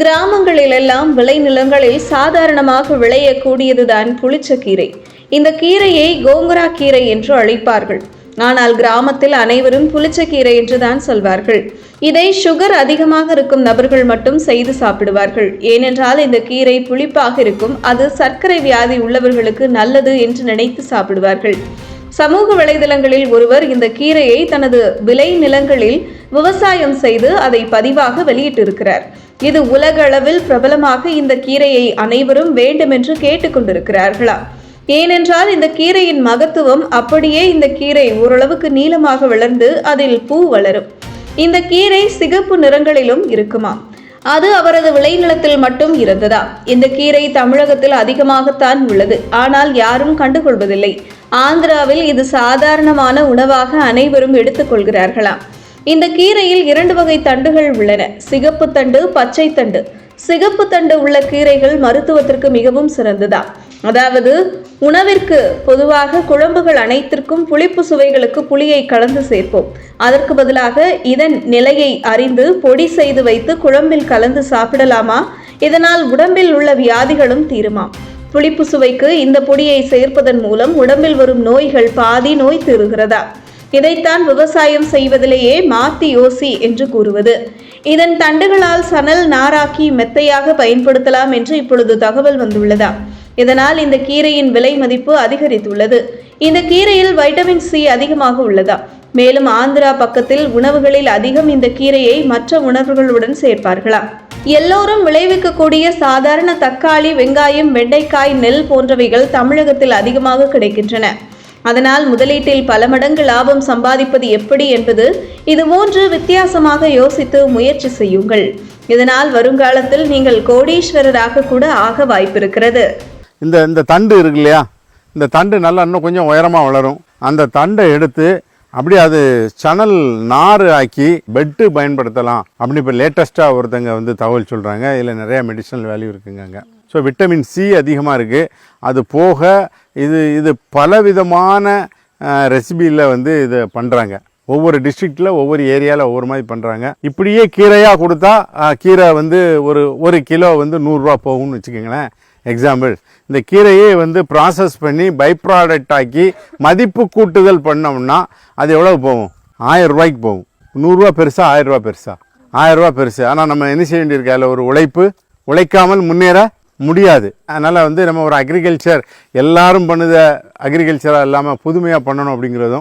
கிராமங்களிலெல்லாம் விளைநிலங்களில் சாதாரணமாக விளையக்கூடியதுதான் புளிச்சக்கீரை. இந்த கீரையை கோங்குரா கீரை என்று அழைப்பார்கள். ஆனால் கிராமத்தில் அனைவரும் புளிச்சக்கீரை என்றுதான் சொல்வார்கள். இதை சுகர் அதிகமாக இருக்கும் நபர்கள் மட்டும் செய்து சாப்பிடுவார்கள். ஏனென்றால் இந்த கீரை புளிப்பாக இருக்கும். அது சர்க்கரை வியாதி உள்ளவர்களுக்கு நல்லது என்று நினைத்து சாப்பிடுவார்கள். சமூக வலைதளங்களில் ஒருவர் இந்த கீரையை தனது விளை நிலங்களில் விவசாயம் செய்து அதை பதிவாக வெளியிட்டிருக்கிறார். இது உலக அளவில் பிரபலமாக இந்த கீரையை அனைவரும் வேண்டுமென்று கேட்டுக்கொண்டிருக்கிறார்களா? ஏனென்றால் இந்த கீரையின் மகத்துவம் அப்படியே இந்த கீரை ஓரளவுக்கு நீளமாக வளர்ந்து அதில் பூ வளரும். இந்த கீரை சிகப்பு நிறங்களிலும் இருக்குமாம். அது அவரது விளைநிலத்தில் மட்டும் இருந்ததா? இந்த கீரை தமிழகத்தில் அதிகமாகத்தான் உள்ளது. ஆனால் யாரும் கண்டுகொள்வதில்லை. ஆந்திராவில் இது சாதாரணமான உணவாக அனைவரும் எடுத்துக்கொள்கிறார்களாம் இந்த கீரையில் இரண்டு வகை தண்டுகள் உள்ளன. சிகப்பு தண்டு பச்சை தண்டு. சிகப்பு தண்டு உள்ள கீரைகள் மருத்துவத்திற்கு மிகவும் சிறந்ததா? அதாவது உணவிற்கு பொதுவாக குழம்புகள் அனைத்திற்கும் புளிப்பு சுவைகளுக்கு புளியை கலந்து சேர்ப்போம். அதற்கு பதிலாக இதன் நிலையை அறிந்து பொடி செய்து வைத்து குழம்பில் கலந்து சாப்பிடலாமா? இதனால் உடம்பில் உள்ள வியாதிகளும் தீருமாம் புளிப்பு சுவைக்கு இந்த பொடியை சேர்ப்பதன் மூலம் உடம்பில் வரும் நோய்கள் பாதி நோய் தீருகிறதா? இதைத்தான் விவசாயம் செய்வதிலேயே மாத்தி யோசி என்று கூறுவது. இதன் தண்டுகளால் சணல் நாராக்கி மெத்தையாக பயன்படுத்தலாம் என்று இப்பொழுது தகவல் வந்துள்ளதா? இதனால் இந்த கீரையின் விலை மதிப்பு அதிகரித்துள்ளது. இந்த கீரையில் வைட்டமின் சி அதிகமாக உள்ளதா? மேலும் ஆந்திரா பக்கத்தில் உணவுகளில் அதிகம் இந்த கீரையை மற்ற உணவுகளுடன் சேர்ப்பார்களா? எல்லோரும் விளைவிக்கக்கூடிய சாதாரண தக்காளி வெங்காயம் வெண்டைக்காய் நெல் போன்றவைகள் தமிழகத்தில் அதிகமாக கிடைக்கின்றன. அதனால் முதலீட்டில் பல மடங்கு லாபம் சம்பாதிப்பது எப்படி என்பது இது மூன்று வித்தியாசமாக யோசித்து முயற்சி செய்யுங்கள். இதனால் வருங்காலத்தில் நீங்கள் கோடீஸ்வரராக கூட ஆக வாய்ப்பிருக்கிறது. இந்த இந்த தண்டு இருக்கு இல்லையா இந்த தண்டு நல்லா இன்னும் கொஞ்சம் உயரமாக வளரும். அந்த தண்டை எடுத்து அப்படியே அது சணல் நார் ஆக்கி பெட்டு பயன்படுத்தலாம். அப்படின்னு இப்போ லேட்டஸ்ட்டாக ஒருத்தங்க வந்து தகவல் சொல்கிறாங்க இதில் நிறையா மெடிசனல் வேல்யூ இருக்குங்க அங்கே. ஸோ விட்டமின் சி அதிகமாக இருக்குது அது போக இது இது பலவிதமான ரெசிபியில் வந்து இதை பண்ணுறாங்க ஒவ்வொரு டிஸ்ட்ரிக்டில் ஒவ்வொரு ஏரியாவில் ஒவ்வொரு மாதிரி பண்ணுறாங்க இப்படியே கீரையாக கொடுத்தா கீரை வந்து ஒரு ஒரு கிலோ வந்து நூறுரூவா போகும்னு வச்சுக்கோங்களேன். எக்ஸாம்பிள் இந்த கீரையை வந்து ப்ராசஸ் பண்ணி பை ப்ராடக்ட் ஆக்கி மதிப்பு கூட்டுதல் பண்ணோம்னா அது எவ்வளோ போகும்? ஆயிரம் ரூபாய்க்கு போகும். நூறுரூவா பெருசா ஆயிரம் ரூபா பெருசா. ஆயிரம் ரூபா பெருசு. ஆனால் நம்ம என்ன செய்ய வேண்டியிருக்கு? அதில் ஒரு உழைப்பு. உழைக்காமல் முன்னேற முடியாது. அதனால் வந்து நம்ம ஒரு அக்ரிகல்ச்சர் எல்லாரும் பண்ணுத அக்ரிகல்ச்சராக இல்லாமல் புதுமையாக பண்ணணும் அப்படிங்கிறதும்